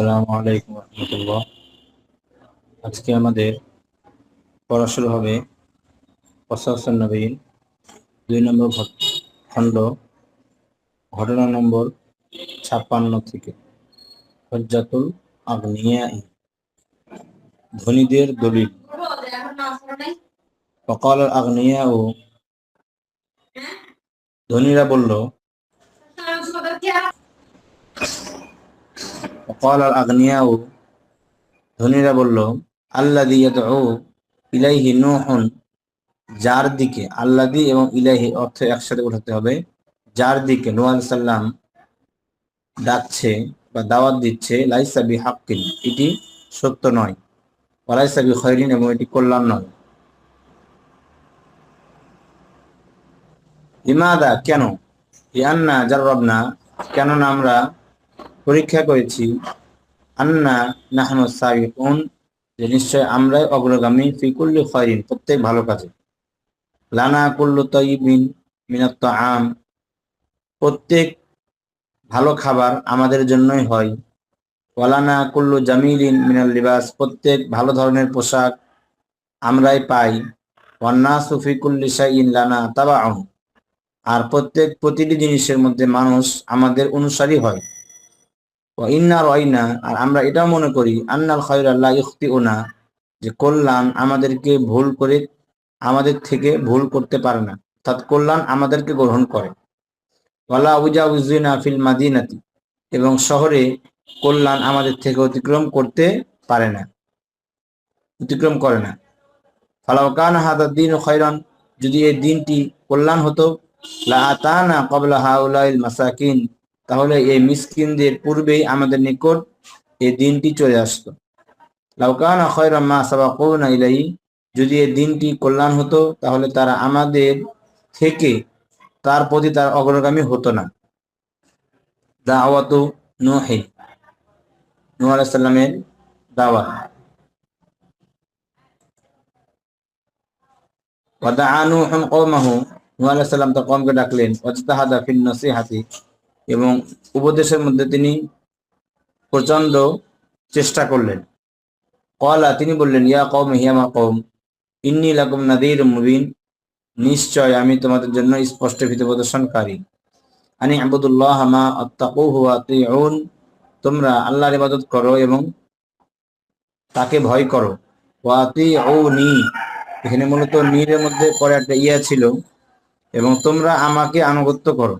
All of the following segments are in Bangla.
আসসালামু আলাইকুম রহমতুল্লাহ। আজকে আমাদের পড়া শুরু হবে প্রশাসন নবীন দুই নম্বর খণ্ড ঘটনা নম্বর ছাপ্পান্ন থেকে। হজ্জাতুল আগ্নিয়াই ধনীদের দলিল। ফকাল আগ্নিয়া ও ধনীরা বলল وقال الأغنياء ধনীরা বলল আল্লাদি ইয়াদউ ইলাইহি নূহুন যার দিকে আল্লাদি এবং ইলাইহি অর্থ একসাথে উঠাতে হবে যার দিকে নূহ আলাইহিস সালাম ডাকছে বা দাওয়াত দিচ্ছে লাইসা বি হাক্কিন এটি সত্য নয় ওয়ালাইসা বি খৈরিন এবং এটি কল্যাণ নয় লিমাদা কেন ইয়ান্না জাররাবনা কেননা আমরা পরীক্ষা করেছি, আন্না নাহনু সাবিকুন যে নিশ্চয় আমরাই অগ্রগামী ফি কুল্লি খয়রিন প্রত্যেক ভালো কাজে। লানা কুল্লু তয়িবিন মিনাত আম প্রত্যেক ভালো খাবার আমাদের জন্যই হয়। ওয়ালানা কুল্লু জামিলিন মিনাল লিবাস, প্রত্যেক ভালো ধরনের পোশাক আমরাই পাই। ওয়ান্না সুফি কুল্লি শাইইন লানা তাবাউন আর প্রত্যেক প্রতিটি জিনিসের মধ্যে মানুষ আমাদের অনুসারী হয়। ও ইন্না আর আমরা এটাও মনে করি, আন্নাল খয়র আল্লাহ ইখতি ওনা যে কল্যাণ আমাদেরকে ভুল করে, আমাদের থেকে ভুল করতে পারে না। অর্থাৎ কল্যাণ আমাদেরকে গ্রহণ করে। ওয়ালা উজা উজিনা ফিল মাদিনাতি, এবং শহরে কল্যাণ আমাদের থেকে অতিক্রম করতে পারে না, অতিক্রম করে না। ফালাওকান হাদার দিন খয়রান, যদি এই দিনটি কল্যাণ হতো, লা আতানা কবলা হাউলাইল মাসাকিন তাহলে এই মিসকিনদের পূর্বেই আমাদের নিকট এই দিনটি চলে আসতো। লাউকানা খয়রাম মা সাবাকুনা ইলাই যদি এই দিনটি কল্যাণ হতো, তাহলে তারা আমাদের থেকে তার প্রতি তার অগ্রগামী হতো না। দাওয়াতু নুহি, নূহ আলাইহিস সালামের দাওয়াত। ওয়াদাআ নূহুন কওমাহু, নূহ আলাইহিস সালাম তার কওমকে ডাকলেন, ওয়াজতাহাদা ফিন নসিহাতি এবং উপদেশের মধ্যে তিনি প্রচণ্ড চেষ্টা করলেন। কলা তিনি বললেন, ইয়া কৌম হিয়ামা কৌম ইন্নি লাকুম নাদির মুবিন। নিশ্চয় আমি তোমাদের জন্য স্পষ্ট ভীত প্রদর্শনকারী আনি আবুদুল্লাহ মা আত্তাকুহু আতিউন। তোমরা আল্লাহর ইবাদত করো এবং তাকে ভয় করো। ওয়াতি ও নি এখানে মূলত নীরের মধ্যে পরে একটা ইয়া ছিল, এবং তোমরা আমাকে আনুগত্য করো।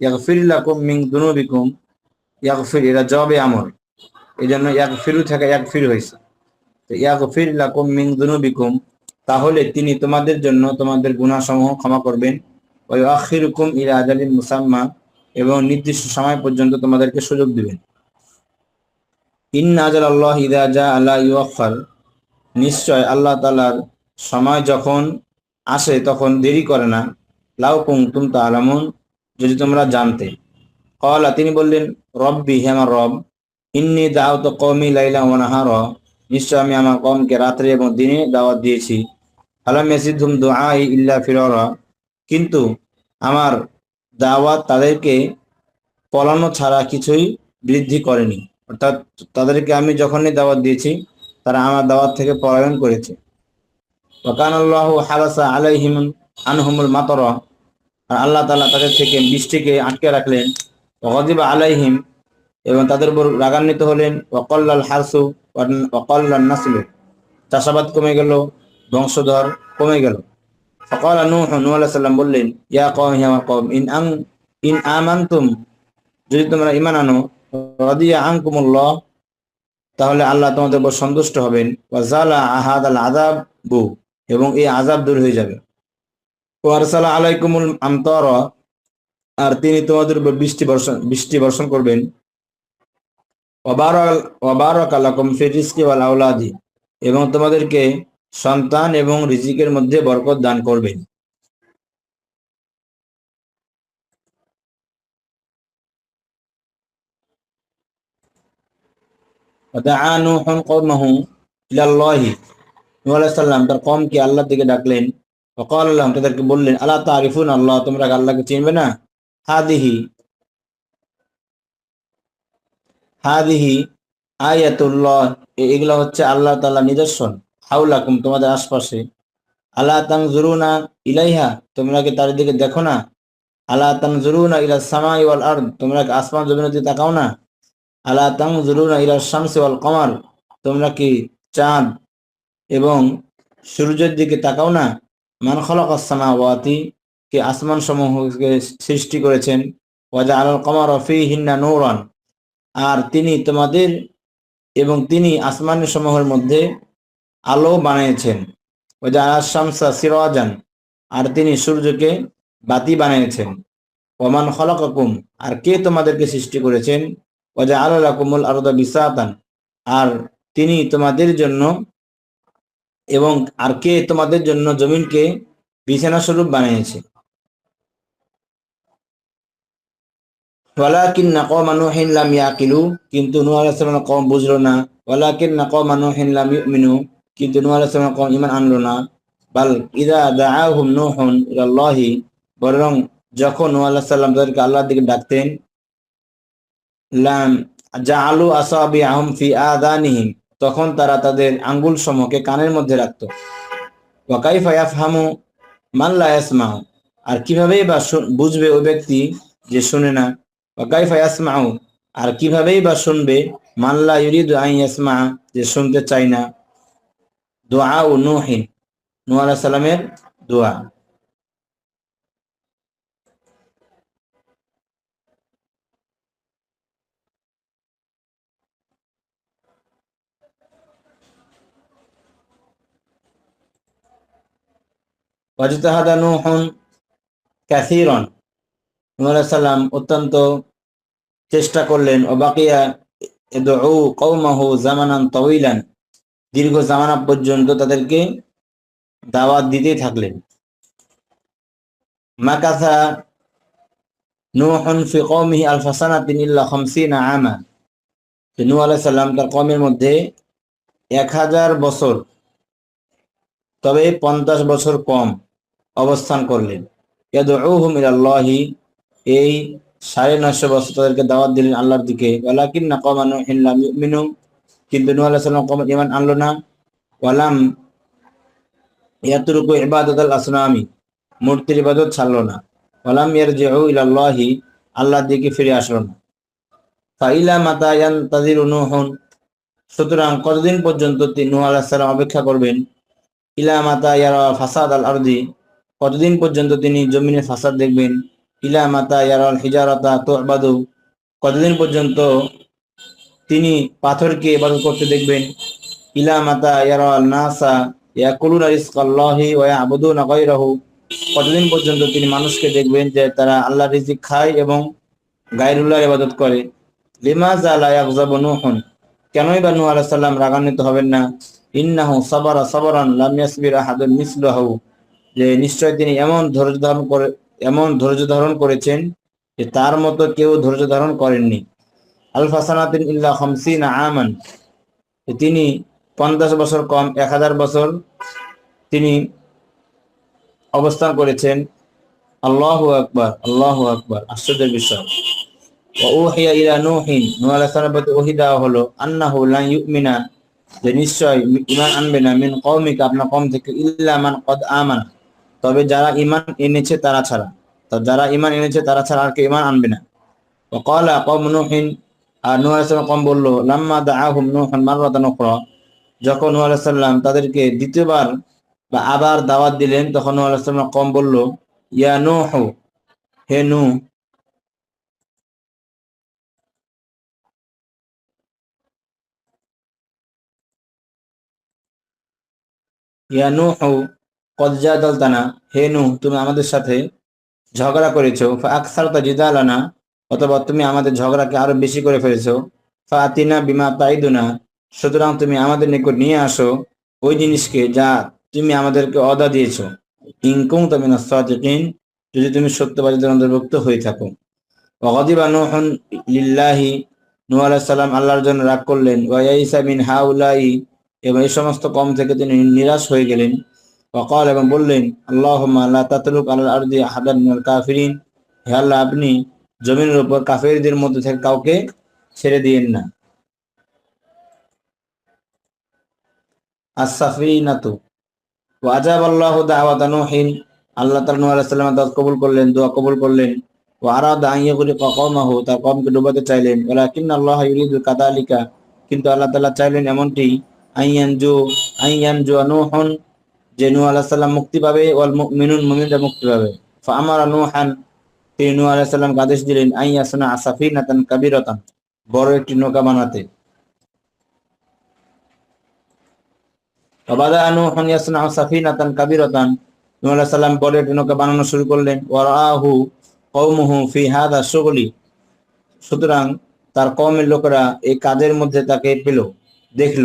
ইয়াগফির লাকুম মিন দুনুবিকুম, ইয়াগফির এরা জবে আমর এই জন্য ইয়াগফিরু থেকে ইয়াগফির হয়েছে। তো ইয়াগফির লাকুম দুনুবিকুম, তাহলে তিনি তোমাদের জন্য তোমাদের গুনাহসমূহ ক্ষমা করবেন। ওই আখিরুকুম ইলা আজালিন মুসাম্মা, এবং নির্দিষ্ট সময় পর্যন্ত তোমাদেরকে সুযোগ দিবেন। ইন্না আজাল আল্লাহ ইদা জা আল্লাহ ইউআখার নিশ্চয় আল্লাহ তালার সময় যখন আসে তখন দেরি করে না। লাউ কুমতুম তালামুন যদি তোমরা জানতে। কলা, তিনি বললেন, রব্বি, হে আমার রব, ইন্নি দাওয়াত কওমি লাইলা ওয়া নাহার, নিশ্চয় আমি আমার কমকে রাত্রে এবং দিনে দাওয়াত দিয়েছি। আলাম ইয়াসিদহুম দুআই ইল্লা ফিরারা। কিন্তু আমার দাওয়াত তাদেরকে পলানো ছাড়া কিছুই বৃদ্ধি করেনি। অর্থাৎ তাদেরকে আমি যখনই দাওয়াত দিয়েছি, তারা আমার দাওয়াত থেকে পলায়ন করেছে। ওয়াকান আল্লাহ হাবাসা আলাইহিম আনহুমুল মাতরা। আল্লাহ তালা তাদের থেকে বৃষ্টিকে আটকে রাখলেন। গদিবা আলাইহিম এবং তাদের উপর রাগান্বিত হলেন। ওয়াকাল্লাল হারসু ওয়াকাল্লান নাসলু। চাষাবাদ কমে গেল, বংশধর কমে গেল। ফকাল নূহ নূহ আলাইহিস সালাম বললেন, ইয়া কওম ইয়া কওম, ইন আং, ইন আমানতুম, যদি তোমরা ঈমান আনো, রাদিয়া আনকুমুল্লাহ, তাহলে আল্লাহ তোমাদের উপর সন্তুষ্ট হবেন। ওয়াজালা আহাদাল আযাব বু এবং এই আযাব দূর হয়ে যাবে। ওয়ারসালা আলাইকুমুল আমতর, আর তিনি তোমাদের উপর বৃষ্টি বর্ষণ বৃষ্টি বর্ষণ করবেন। ওবারক আলাকুম ফিরিসকি এবং তোমাদেরকে সন্তান এবং রিজিকের মধ্যে বরকত দান করবেন। নূহ কওমাহু ইলাল্লাহি, নূহ আলাইহিস সালাম, তার কওমকে আল্লাহর দিকে ডাকলেন। ফকাল আল্লাহ তাদেরকে বললেন আল্লাহ তারিফুন আল্লাহ, তোমরা আল্লাহকে চিনবে না? হাদিহি হাদিহি আয়াতুল্লাহ, এগুলো হচ্ছে আল্লাহ তাআলা নিদর্শন। হাউলাকুম তোমাদের আশপাশে। আল্লাহ তাং জুরু না ইলাইহা, তোমরা কি তার দিকে দেখো না? আল্লাহ তাং জুরু না ইলা সামাই ওয়াল আর তোমরা কি আসমান জমিনের দিকে তাকাও না? আল্লাহ তাং জুরু না ইলা শামসি ওয়াল কমার, তোমরা কি চাঁদ এবং সূর্যের দিকে তাকাও না? মান খলাকাস সামাওয়াতি কে আসমান সমূহকে সৃষ্টি করেছেন ওয়াজা আলাল কমার ফিহিন্না নূরান, আর তিনি তোমাদের এবং তিনি আসমানের সমূহের মধ্যে আলো বানিয়েছেন ওয়াজা আল শামসা সিরাজান, আর তিনি সূর্যকে বাতি বানিয়েছেন ওমান খলাকাকুম, আর কে তোমাদেরকে সৃষ্টি করেছেন ওয়াজা আলাকুমুল আরদা বিসাতান, আর তিনি তোমাদের জন্য এবং আর কে তোমাদের জন্য জমিনকে বিছানা স্বরূপ বানিয়েছে? ওয়ালাকিন নাকওমা নূহিন লাম ইয়াকিলু, কিন্তু নূহ আলাইহিস কওম বুঝলো না। ওয়ালাকিন নাকওমা নূহিন লাম ইউমিনু, কিন্তু নূহ আলাইহিস কওম ঈমান আনলো না। বাল ইদা দাআহুম নূহুন ইলাল্লাহি, বরং যখন নূহ আলাইহিস সালাম তাদেরকে আল্লাহর দিকে ডাকতেন, লাম জাআলু আসাবিআহুম ফি আযানিহিম তখন তারা তাদের আঙ্গুল সমকে কানের মধ্যে রাখতো। ওয়া কাইফা ইয়াফহামু লা ইয়াসমাউ। আর কিভাবেই বা বুঝবে ওই ব্যক্তি যে শুনে না? ওয়া কাইফা ইয়াসমাউ। আর কিভাবেই বা শুনবে? মাল্লা ইউরিদু আন ইয়াসমা যে শুনতে চায় না। দোয়া ও নূহিন নূহ আলাইহিস সালামের দোয়া। ওয়াজতাহাদা নূহুন আলাইহিস অত্যন্ত চেষ্টা করলেন ও বাকিয়া ইদউ কওমাহু জামানান দীর্ঘ জামানা পর্যন্ত তাদেরকে দাওয়াত দিতেই থাকলেন। মাকাসা নূহুন ফি আলফা সানাতিন ইল্লা 50 আমা। নূহ আলাইহিস তার কওমের মধ্যে এক হাজার বছর, তবে পঞ্চাশ বছর কম। অবস্থান করলেন। ইলাল্লাহি এই সাড়ে নয়শো বছর তাদেরকে দাওয়াত দিলেন আল্লাহর দিকে। না কিন্তু ইমান আনলো না। ওয়ালাম ইয়াতরুকু ইবাদাত আল আসনামি, মূর্তির ইবাদত ছাড়লো না। ওয়ালাম ইলাল্লাহি, আল্লাহর দিকে ফিরে আসলো না। ফাইলা মাতা ইয়ানতাজিরু নূহুন, সুতরাং কতদিন পর্যন্ত তিনি সালাম অপেক্ষা করবেন? ইলা মাতা ইয়ারা ফাসাদ আল আরদি কতদিন পর্যন্ত তিনি জমিনে ফাসাদ দেখবেন? ইলা মাতা ইয়ারাল হিজারাতা তুবাদু। কতদিন পর্যন্ত তিনি পাথরকে ইবাদত করতে দেখবেন? ইলা মাতা ইয়ারাল নাসা ইয়াকুলুনা রিজকাল্লাহি ওয়া ইয়াবুদুনা গায়রাহু। কতদিন পর্যন্ত তিনি মানুষকে দেখবেন যে তারা আল্লাহর রিজিক খায় এবং গায়রুল্লাহর ইবাদত করে? লিমাযা লা ইয়াগযাবু নূহুন। কেনই বা নূহ আলাইহিস সালাম রাগান্বিত হবেন না? ইন্নাহু সাবারা সাবরান লাম ইয়াসবির আহাদুন মিসলুহু। যে নিশ্চয় তিনি এমন ধৈর্য ধারণ করে, এমন ধৈর্য ধারণ করেছেন যে তার মতো কেউ ধৈর্য ধারণ করেননি। আল ফাসানাতিন ইল্লা খামসিনা আমান। তিনি পঞ্চাশ বছর কম, এক হাজার বছর তিনি অবস্থান করেছেন। আল্লাহ আকবর, আল্লাহ আকবার, আশ্চর্যের বিষয়। আপনার কম থেকে, ইল্লা মান কদ আমানা। তবে যারা ঈমান এনেছে তারা ছাড়া তো যারা ঈমান এনেছে তারা ছাড়া আর কেউ ঈমান আনবে না وقال قوم نوح আর নূহ আলাইহিস সালাম কম বলল লাম্মা দাআহুম নূহুন মাররাতান উখরা যখন নূহ আলাইহিস সালাম তাদেরকে দ্বিতীয়বার বা আবার দাওয়াত দিলেন তখন নূহ আলাইহিস সালাম কম বলল ইয়া নূহ হে নূহ ইয়া নূহু কদ জাদালতানা হে নূহ, তুমি আমাদের সাথে ঝগড়া করেছ। আকসারতা জিদালানা অথবা তুমি আমাদের ঝগড়াকে আরও বেশি করে ফেলেছো। ফা আতিনা বিমা তাইদুনা, সুতরাং তুমি আমাদের নিকট নিয়ে আসো ওই জিনিসকে যা তুমি আমাদেরকে অদা দিয়েছ। ইনকুম তামিনা সাদিকিন, যদি তুমি সত্যবাদীদের অন্তর্ভুক্ত হয়ে থাকো। ওয়াগদিবা নূহুন লিল্লাহি আলাইহিস সালাম আল্লাহর জন্য রাগ করলেন। ওয়া ইয়াইসা মিন হাউলাই এবং এই সমস্ত কম থেকে তিনি নিরাশ হয়ে গেলেন। ওয়াকাল এবং বললেন আল্লাহুম্মা লা তাতরুক আলাল আরদি আহাদান কাফিরিন হে আল্লাহ, আপনি জমিনের উপর কাফেরদের মধ্যে থেকে কাউকে ছেড়ে দিয়েন না। আল্লাহ আল্লাহ চাইলেন আল্লাহ আল্লাহ যে নূহ আলাইহিস সালাম মুক্তি পাবে, ওয়াল মুমিনুন মুমিনরা মুক্তি পাবে। ফাআমারা নূহান, তিনি আলাইহিস সালামকে আদেশ দিলেন আইয়াসনা আসাফিনাতান কাবীরাতান, বড় একটি নৌকা বানাতে। বড় একটি নৌকা বানানো শুরু করলেন। সুতরাং তার কওমের লোকেরা এই কাজের মধ্যে তাকে পেল, দেখল।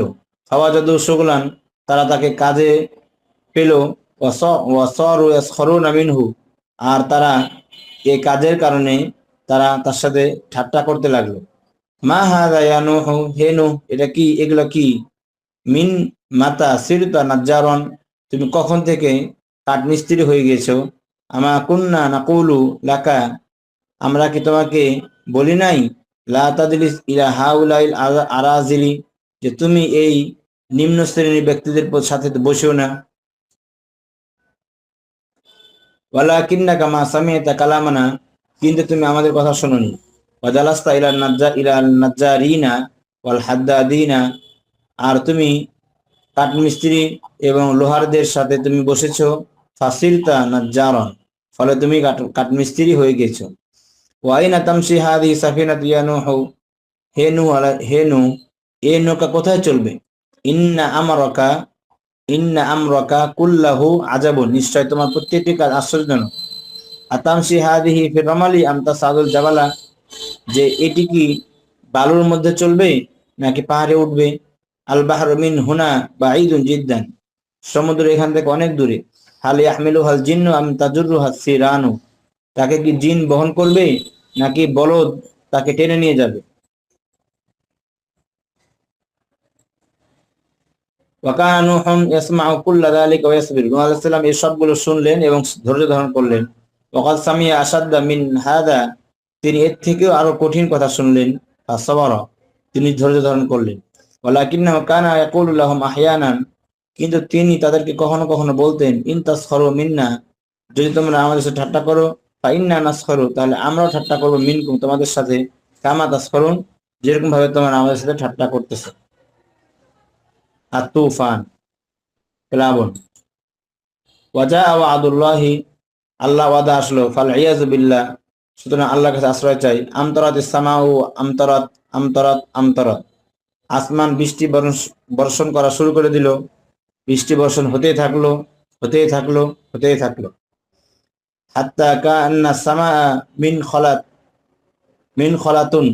ফাওয়াজাদু শুগলান, তারা তাকে কাজে পেল মিনহু। আর তারা এই কাজের কারণে তারা তার সাথে ঠাট্টা করতে লাগল। মা হাদা ইয়া নূহু? হে নূহ, এটা কি? এগুলো কি? মিন মাতা সিরতা নাজ্জারন, তুমি কখন থেকে কাঠমিস্ত্রি হয়ে গেছো? আমা কুন্না নাকুলু লাকা, আমরা কি তোমাকে বলি নাই? লা ইলা হাউলাইল আরা- আরাজিলি যে তুমি এই নিম্ন শ্রেণির ব্যক্তিদের সাথে বসেও না। ওয়ালা কিন্না কামা সামিয়াতা কালামানা, কিন্তু তুমি আমাদের কথা শোনোনি। ওয়াজালাস্তা ইলা নাজ্জা ইলা নাজ্জারিনা ওয়াল হাদ্দাদিনা, আর তুমি কাঠমিস্ত্রি এবং লোহারদের সাথে তুমি বসেছো, ফাসিলতা নাজ্জারন, ফলে তুমি কাঠ- কাঠমিস্ত্রি হয়ে গেছো। ওয়াইনা তামসি হাদি সাফিনাত ইয়া নূহু, হে নূহ আলা- হে নূহ এই নৌকা কোথায় চলবে? ইন্না আমরাকা ইন্না আমরাকা কুল্লাহু আজাবুন। নিশ্চয় তোমার প্রত্যেকটি কাজ আশ্চর্যজনক। আতামসি হাদিহি ফির রামালি আমতা সাদুল জাবালা। যে এটি কি বালুর মধ্যে চলবে, নাকি পাহাড়ে উঠবে? আল বাহর মিন হুনা বাঈদুন জিদ্দান। সমুদ্র এখান থেকে অনেক দূরে। হাল ইয়াহমিলু হাল জিন্নু আম তাজুরু হাস সিরানু। তাকে কি জিন বহন করবে, নাকি বলদ তাকে টেনে নিয়ে যাবে? ওয়াকানা নূহুন ইয়াসমাউ কুল্লা যালিকা ওয়া সবগুলো শুনলেন এবং ধৈর্য ধারণ করলেন। ওয়াকাদ মিন হাদা। তিনি এর থেকেও আরও কঠিন কথা শুনলেন। তিনি ধৈর্য ধারণ করলেন। ওয়ালাকিন্নাহু কানা ইয়াকুলু লাহুম আহয়ানান। কিন্তু তিনি তাদেরকে কখনো কখনো বলতেন, ইন তাসখারু মিন্না। যদি তোমরা আমাদের সাথে ঠাট্টা করো ফা ইন্না নাসখারু। তাহলে আমরাও ঠাট্টা করব মিনকুম তোমাদের সাথে। কামা তাস করুন যেরকম ভাবে তোমরা আমাদের সাথে ঠাট্টা করতেছো। আর প্লাবন। ওয়াজা ওয়াদুল্লাহি, আল্লাহ ওয়াদা আসলো ফাল ইয়াজ বিল্লাহ, সুতরাং আল্লাহর কাছে আশ্রয় চাই। আমতরাত ইসলামাউ আমতরাত আমতরাত আমতরাত। আসমান বৃষ্টি বর্ষণ করা শুরু করে দিল। বৃষ্টি বর্ষণ হতেই থাকল হতেই থাকল হতেই থাকল। হাত্তা কান্না সামা মিন খলাত, মিন খলাতুন।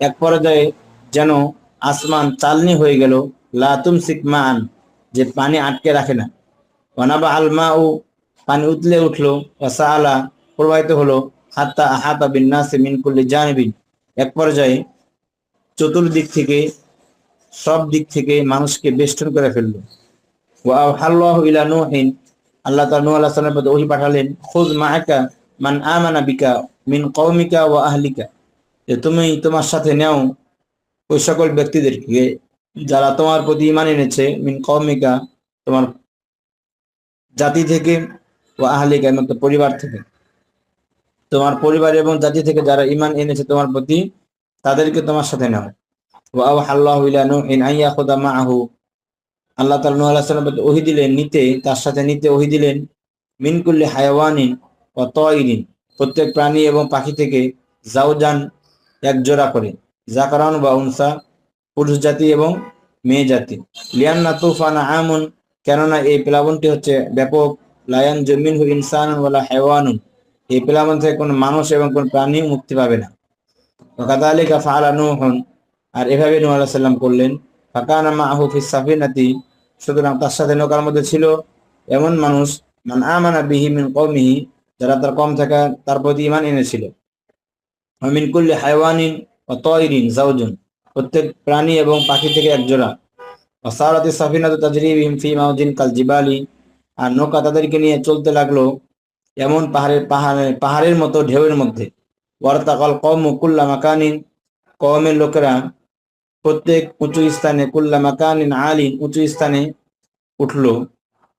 এক পর্যায়ে যেন আসমান চালনি হয়ে গেল। লাতুম সিকমান যে পানি আটকে রাখে না। ওয়ানাবা আলমা ও পানি উতলে উঠল আলা প্রবাহিত হলো, হাত্তা আহাতা মিন কুল্লি জানিবিন। এক পর্যায়ে চতুর্দিক থেকে, সব দিক থেকে মানুষকে বেষ্টন করে ফেলল। ওয়া আওহাল্লাহু ইলা নূহিন, আল্লাহ তাআলা নূহ আলাইহিস সালামের প্রতি ওহী পাঠালেন খুয মাআকা মান আমানা বিকা মিন কওমিকা ওয়া আহলিকা। যে তুমি তোমার সাথে নাও ওই সকল ব্যক্তিদেরকে যারা তোমার প্রতি ইমান এনেছে, মিন কওমিকা, তোমার জাতি থেকে ও আহলিকা এবং পরিবার থেকে। তোমার পরিবার এবং জাতি থেকে যারা ইমান এনেছে তোমার প্রতি, তাদেরকে তোমার সাথে নাও। ওয়া আওহাল্লাহু ইলা নূহিন আন ইয়াখুদা মাআহু। আল্লাহ তাআলা নূহ দিলেন, নিতে, তার সাথে নিতে ওহী দিলেন। মিন কুল্লি হায়াওয়ানিন ওয়া তায়রিন প্রত্যেক প্রাণী এবং পাখি থেকে জাউজান এক জোড়া করে। জাকারান বা উনসা পুরুষ জাতি এবং মেয়ে জাতি। লিয়ান্না তুফান আমুন, কেননা এই প্লাবনটি হচ্ছে ব্যাপক, লায়ান জমিন হু ইনসান ওয়ালা হায়াওয়ানুন এই প্লাবন থেকে কোনো মানুষ এবং কোন প্রাণী মুক্তি পাবে না। কাদালিকা ফাআলা নূহুন, আর এভাবে নূহ আলাইহিস সালাম করলেন। ফাকানা মাআহু ফিস সাফিনাতি, সুতরাং তার সাথে নৌকার মধ্যে ছিল এমন মানুষ, মান আমানা বিহি মিন কওমিহি, যারা তার কম থাকা তার প্রতি ঈমান এনেছিল। মিন কুল্লি হায়াওয়ানিন ওয়া তায়রিন জাওজুন প্রত্যেক প্রাণী এবং পাখি থেকে এক জোড়া। ওয়াসারাতি সাফিনাতু কাল জিবালি। আর নৌকা তাদেরকে নিয়ে চলতে লাগল এমন পাহাড়ের পাহাড়ে পাহাড়ের মতো ঢেউয়ের মধ্যে। ওয়ারতাকাল কওমু কুল্লা মাকানিন। কমের লোকেরা প্রত্যেক উঁচু স্থানে কুল্লা মাকানিন আলিন উঁচু স্থানে উঠল।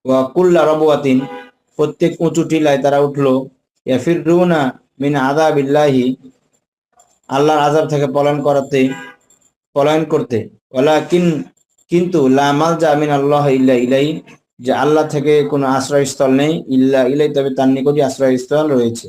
ওয়া কুল্লা রবওয়াতিন প্রত্যেক উঁচু টিলায় তারা উঠল। ইয়াফিরুনা মিন আযাবিল্লাহি। আল্লাহর আযাব থেকে পলায়ন করাতে পলায়ন করতে। কিন কিন্তু লামাল জামিন মিন আল্লাহ ইল্লা ইলাই যে আল্লাহ থেকে কোনো আশ্রয়স্থল নেই, ইল্লা ইলাই তবে তার নিকটই আশ্রয়স্থল রয়েছে।